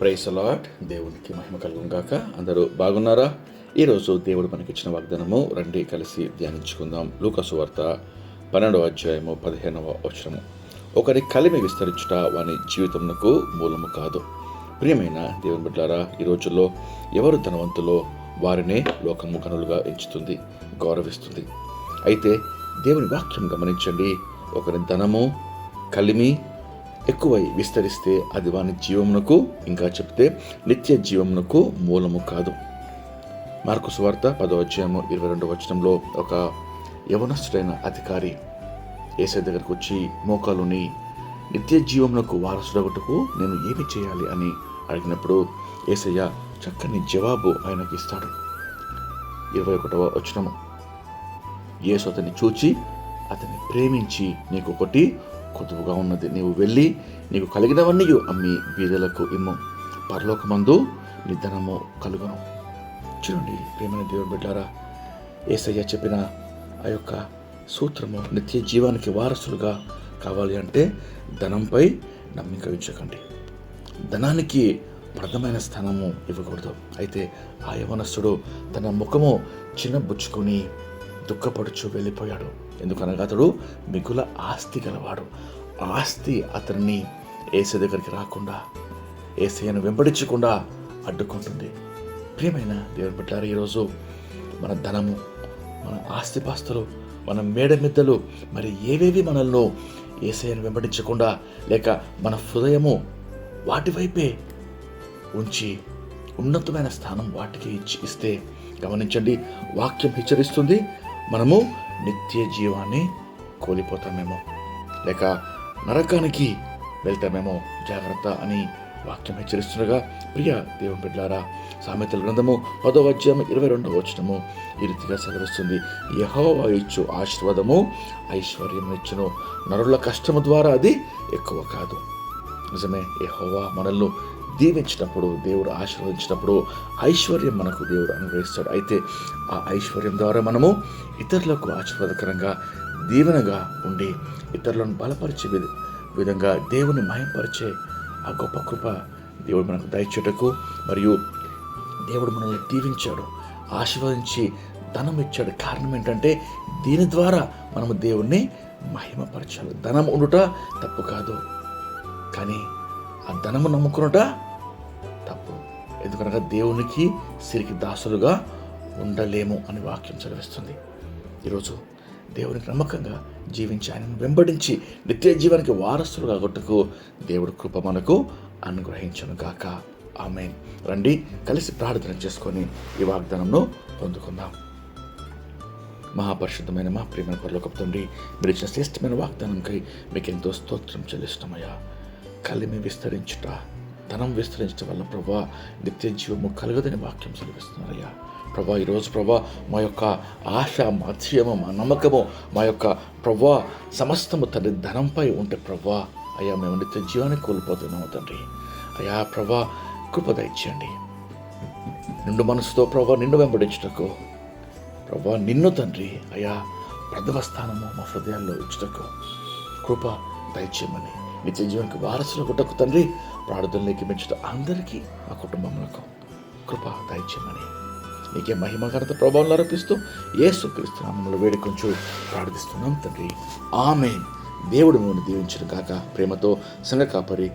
Price allot దేవునికి మహిమ కలుగును అందరూ బాగున్నారా? ఈరోజు దేవుడు మనకిచ్చిన వాగ్దానము రండి కలిసి ధ్యానించుకుందాం. లూకసు వార్త పన్నెండవ అధ్యాయము పదిహేనవ వచనము. ఒకరి కలిమి విస్తరించుట వాని జీవితమునకు మూలము కాదు. ప్రియమైన దేవుని బిడ్డారా ఈ రోజుల్లో ఎవరు ధనవంతులో వారినే లోకము గనులుగా ఎంచుతుంది గౌరవిస్తుంది. అయితే దేవుని వాక్యం గమనించండి. ఒకరి ధనము కలిమి ఎక్కువై విస్తరిస్తే అది వాని జీవమునకు ఇంకా చెప్తే నిత్య జీవమునకు మూలము కాదు. మార్కు సువార్త పదో అధ్యాయము ఇరవై రెండవ వచనంలో ఒక యవనస్తుడైన అధికారి ఏసై దగ్గరకు వచ్చి మోకాలుని నిత్య జీవమునకు వారసుడగటకు నేను ఏమి చేయాలి? అని అడిగినప్పుడు ఏసయ్య చక్కని జవాబు ఆయనకి ఇస్తాడు. ఇరవై ఒకటవ వచనము. యేసు అతన్ని చూచి అతన్ని ప్రేమించి నీకు ఒకటి కొదువుగా ఉన్నది. నీవు వెళ్ళి నీకు కలిగినవన్నీ అమ్మి బీదలకు ఇమ్ము. పరలోకమందు నిధనము కలుగును. చూడండి ప్రేమైన దేవుడు బిడ్డారా ఏసయ్య చెప్పిన ఆ యొక్క సూత్రము నిత్య జీవానికి వారసులుగా కావాలి అంటే ధనంపై నమ్మిక ఉంచకండి. ధనానికి ప్రథమైన స్థానము ఇవ్వకూడదు. అయితే ఆ యవనస్తుడు తన ముఖము చిన్నబుచ్చుకొని దుఃఖపడుచు వెళ్ళిపోయాడు. ఎందుకనగా అతడు మిగుల ఆస్తి గలవాడు. ఆస్తి అతన్ని ఏసే దగ్గరికి రాకుండా ఏసయ్యను వెంబడించకుండా అడ్డుకుంటుంది. ప్రియమైన దేవుని బిడ్డారు ఈరోజు మన ధనము మన ఆస్తిపాస్తులు మన మేడమిద్దలు మరి ఏవేవి మనల్ని ఏసయ్యను వెంబడించకుండా లేక మన హృదయము వాటి వైపే ఉంచి ఉన్నతమైన స్థానం వాటికి ఇచ్చి ఇస్తే గమనించండి. వాక్యం హెచ్చరిస్తుంది. మనము నిత్య జీవాన్ని కోల్పోతామేమో. లేక నరకానికి వెళ్తామేమో జాగ్రత్త అని వాక్యం హెచ్చరిస్తుండగా ప్రియ దేవుని బిడ్డారా సామెతల గ్రంథము పదో అధ్యాయం ఇరవై రెండవ వచనము ఈ రీతిగా సెలవిస్తుంది. యహోవా ఇచ్చు ఆశీర్వాదము ఐశ్వర్యం ఇచ్చును. నరుల కష్టము ద్వారా అది ఎక్కువ కాదు. నిజమే యహోవా మనల్ని దీవించినప్పుడు దేవుడు ఆశీర్వదించినప్పుడు ఐశ్వర్యం మనకు దేవుడు అనుగ్రహిస్తాడు. అయితే ఆ ఐశ్వర్యం ద్వారా మనము ఇతరులకు ఆశీర్వాదకరంగా దీవెనగా ఉండి ఇతరులను బలపరిచే విధంగా దేవుని మయంపరిచే ఆ గొప్ప కృప దేవుడు మనకు దయచేటకు మరియు దేవుడు మనల్ని దీవించాడు ఆశీర్వదించి ధనం ఇచ్చాడు. కారణం ఏంటంటే దీని ద్వారా మనము దేవుణ్ణి మహిమపరచాలి. ధనం ఉండుట తప్పు కాదు. కానీ ఆ ధనము నమ్ముకున్నట తప్పు. ఎందుకనగా దేవునికి సిరికి దాసులుగా ఉండలేము అని వాక్యం చదివిస్తుంది. ఈరోజు దేవునికి నమ్మకంగా జీవించి ఆయనను వెంబడించి నిత్య జీవానికి వారసులుగా కొట్టుకు దేవుడు కృప మనకు అనుగ్రహించను గాక. ఆమె రండి కలిసి ప్రార్థన చేసుకొని ఈ వాగ్దానంను పొందుకుందాం. మహాపరిశుద్ధమైన మా ప్రేమ పరలోక తండ్రి మీరు ఇచ్చిన శ్రేష్టమైన వాగ్దానంకై మీకు ఎంతో స్తోత్రం చెల్లిస్తామయ్యా కలిమి విస్తరించుట. ధనం విస్తరించడం వల్ల ప్రభా నిత్య జీవము కలగదని వాక్యం సెలవిస్తున్నారయ్యా. ప్రభా ఈరోజు ప్రభా మా యొక్క ఆశ మత్స్యము మా నమ్మకము మా యొక్క ప్రభా సమస్తము తండ్రి ధనంపై ఉంటే ప్రభా అయ్యా మేము నిత్య జీవాన్ని కోల్పోతున్నాము తండ్రి. అయ్యా ప్రభా కృప దయచేయండి. నిండు మనసుతో ప్రభా నిన్ను వెంబడించుటకు. ప్రభా నిన్ను తండ్రి అయా ప్రథమ స్థానము మా హృదయాల్లో ఇచ్చుటకు కృప దయచేయమని నిత్య జీవనకు వారసుల గుడ్డకు తండ్రి ప్రార్థనలోకి పెంచుట అందరికీ మా కుటుంబములకు కృప దయచేయమని. నీకే మహిమ ఘనత ప్రభావం అర్పిస్తూ ఏసు క్రీస్తునామంలో వేడుకొంచు ప్రార్థిస్తున్నాం తండ్రి. ఆమె దేవుడు మిమ్మల్ని దీవించిన కాక ప్రేమతో సంఘ కాపరి